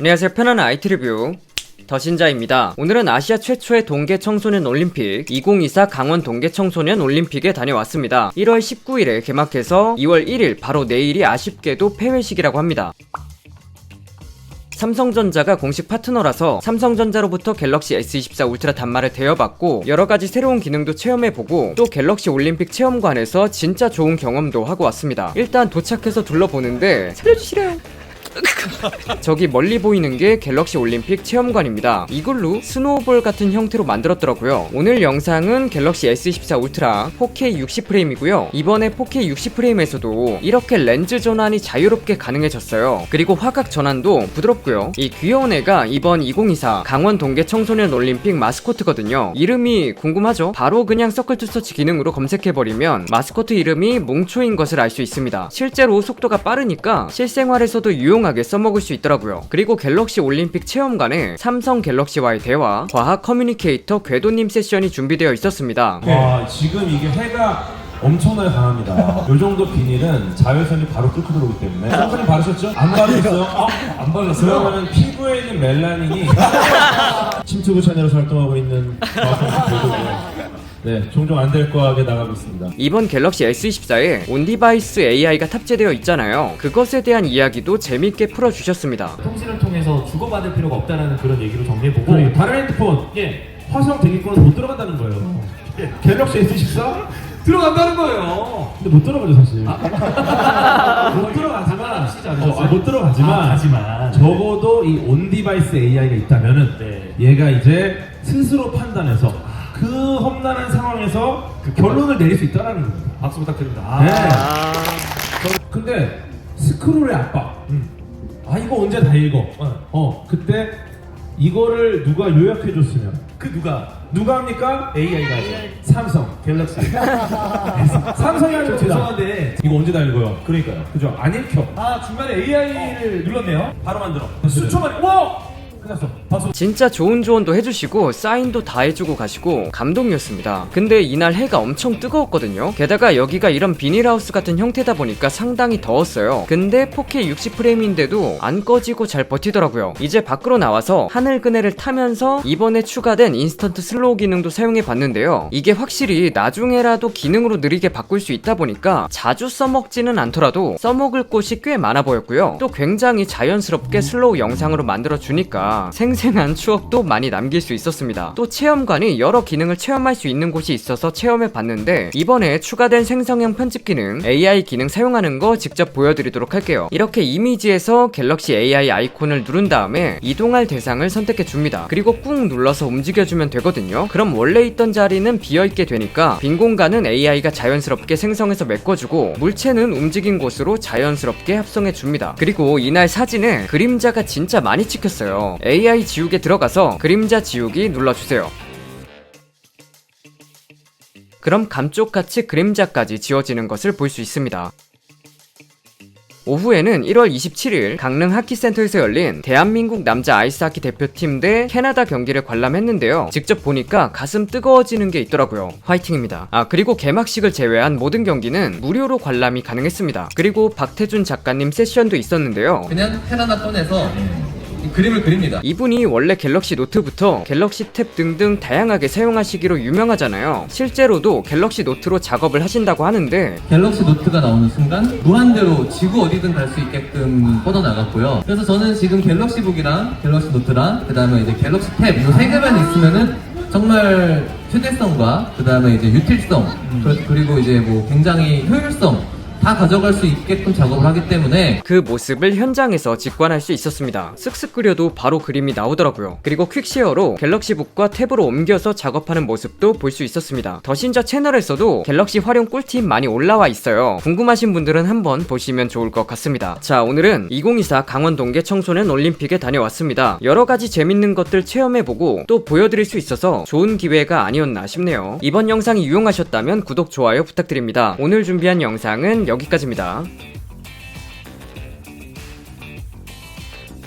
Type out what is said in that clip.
안녕하세요 편안한 IT 리뷰 더신자입니다. 오늘은 아시아 최초의 동계 청소년 올림픽 2024 강원 동계 청소년 올림픽에 다녀왔습니다. 1월 19일에 개막해서 2월 1일 바로 내일이 아쉽게도 폐회식이라고 합니다. 삼성전자가 공식 파트너라서 삼성전자로부터 갤럭시 S24 울트라 단말을 대여받고 여러가지 새로운 기능도 체험해보고 또 갤럭시 올림픽 체험관에서 진짜 좋은 경험도 하고 왔습니다. 일단 도착해서 둘러보는데 살려주시래요. 저기 멀리 보이는 게 갤럭시 올림픽 체험관입니다. 이걸로 스노우볼 같은 형태로 만들었더라고요. 오늘 영상은 갤럭시 S24 울트라 4K 60프레임이고요. 이번에 4K 60프레임에서도 이렇게 렌즈 전환이 자유롭게 가능해졌어요. 그리고 화각 전환도 부드럽고요. 이 귀여운 애가 이번 2024 강원 동계 청소년 올림픽 마스코트거든요. 이름이 궁금하죠? 바로 그냥 서클 투 서치 기능으로 검색해버리면 마스코트 이름이 몽초인 것을 알 수 있습니다. 실제로 속도가 빠르니까 실생활에서도 유용 하게 써먹을 수 있더라고요. 그리고 갤럭시 올림픽 체험관에 삼성 갤럭시와의 대화, 과학 커뮤니케이터 궤도님 세션이 준비되어 있었습니다. 와 지금 이게 해가 엄청나게 강합니다. 요 정도 비닐은 자외선이 바로 뚫고 들어오기 때문에 선크림 바르셨죠? 안 바르셨어요? 어? 안 바르셨어요? 그러면 피부에 있는 멜라닌이 침투부 채널에서 활동하고 있는 과학선수 네, 종종 안 될 거하게 나가고 있습니다. 이번 갤럭시 S24에 온디바이스 AI가 탑재되어 있잖아요. 그것에 대한 이야기도 재밌게 풀어주셨습니다. 통신을 통해서 주고받을 필요가 없다는 그런 얘기로 정리해보고 그리고 다른 핸드폰 예 화성 대기권은 못 들어간다는 거예요. 예, 갤럭시 S24? 들어간다는 거예요. 근데 못 들어가죠 사실. 아. 못 들어가지만 시지 어, 않으셨어요? 아, 못 들어가지만 아, 하지만 적어도 이 온 디바이스 AI가 있다면은 네. 얘가 이제 스스로 판단해서 그 험난한 상황에서 그 결론을 내릴 수 있다라는 겁니다. 박수 부탁드립니다. 아, 네. 저- 근데 스크롤의 압박. 음. 아 이거 언제 다 읽어? 어 그때 이거를 누가 요약해 줬으면 그 누가 누가 합니까? AI가 하죠. 삼성 갤럭시. 삼성이 하는 겁니다. 죄송한데 이거 언제 다 읽어요? 그러니까요. 그죠? 안 읽혀. 아 중간에 AI를 눌렀네요. 바로 만들어. 수초 만에 와! 진짜 좋은 조언도 해주시고 사인도 다 해주고 가시고 감동이었습니다. 근데 이날 해가 엄청 뜨거웠거든요. 게다가 여기가 이런 비닐하우스 같은 형태다 보니까 상당히 더웠어요. 근데 4K 60프레임인데도 안 꺼지고 잘 버티더라고요. 이제 밖으로 나와서 하늘 그네를 타면서 이번에 추가된 인스턴트 슬로우 기능도 사용해 봤는데요. 이게 확실히 나중에라도 기능으로 느리게 바꿀 수 있다 보니까 자주 써먹지는 않더라도 써먹을 곳이 꽤 많아 보였고요. 또 굉장히 자연스럽게 슬로우 영상으로 만들어 주니까 생생한 추억도 많이 남길 수 있었습니다. 또 체험관이 여러 기능을 체험할 수 있는 곳이 있어서 체험해 봤는데 이번에 추가된 생성형 편집 기능 AI 기능 사용하는 거 직접 보여드리도록 할게요. 이렇게 이미지에서 갤럭시 AI 아이콘을 누른 다음에 이동할 대상을 선택해 줍니다. 그리고 꾹 눌러서 움직여주면 되거든요. 그럼 원래 있던 자리는 비어있게 되니까 빈 공간은 AI가 자연스럽게 생성해서 메꿔주고 물체는 움직인 곳으로 자연스럽게 합성해 줍니다. 그리고 이날 사진에 그림자가 진짜 많이 찍혔어요. AI 지우개 들어가서 그림자 지우기 눌러주세요. 그럼 감쪽같이 그림자까지 지워지는 것을 볼 수 있습니다. 오후에는 1월 27일 강릉 하키센터에서 열린 대한민국 남자 아이스하키 대표팀 대 캐나다 경기를 관람했는데요. 직접 보니까 가슴 뜨거워지는 게 있더라고요. 화이팅입니다. 아, 그리고 개막식을 제외한 모든 경기는 무료로 관람이 가능했습니다. 그리고 박태준 작가님 세션도 있었는데요. 그냥 꺼내서 이 그림을 그립니다. 이분이 원래 갤럭시 노트부터 갤럭시 탭 등등 다양하게 사용하시기로 유명하잖아요. 실제로도 갤럭시 노트로 작업을 하신다고 하는데 갤럭시 노트가 나오는 순간 무한대로 지구 어디든 갈 수 있게끔 뻗어 나갔고요. 그래서 저는 지금 갤럭시북이랑 갤럭시 노트랑 그 다음에 이제 갤럭시 탭 이 세 개만 있으면은 정말 휴대성과 그 다음에 이제 유틸성 그- 그리고 이제 뭐 굉장히 효율성 다 가져갈 수 있게끔 작업을 하기 때문에 그 모습을 현장에서 직관할 수 있었습니다. 쓱쓱 그려도 바로 그림이 나오더라고요. 그리고 퀵쉐어로 갤럭시북과 탭으로 옮겨서 작업하는 모습도 볼 수 있었습니다. 더신저 채널에서도 갤럭시 활용 꿀팁 많이 올라와 있어요. 궁금하신 분들은 한번 보시면 좋을 것 같습니다. 자, 오늘은 2024 강원 동계 청소년 올림픽에 다녀왔습니다. 여러 가지 재밌는 것들 체험해보고 또 보여드릴 수 있어서 좋은 기회가 아니었나 싶네요. 이번 영상이 유용하셨다면 구독, 좋아요 부탁드립니다. 오늘 준비한 영상은 여기까지입니다.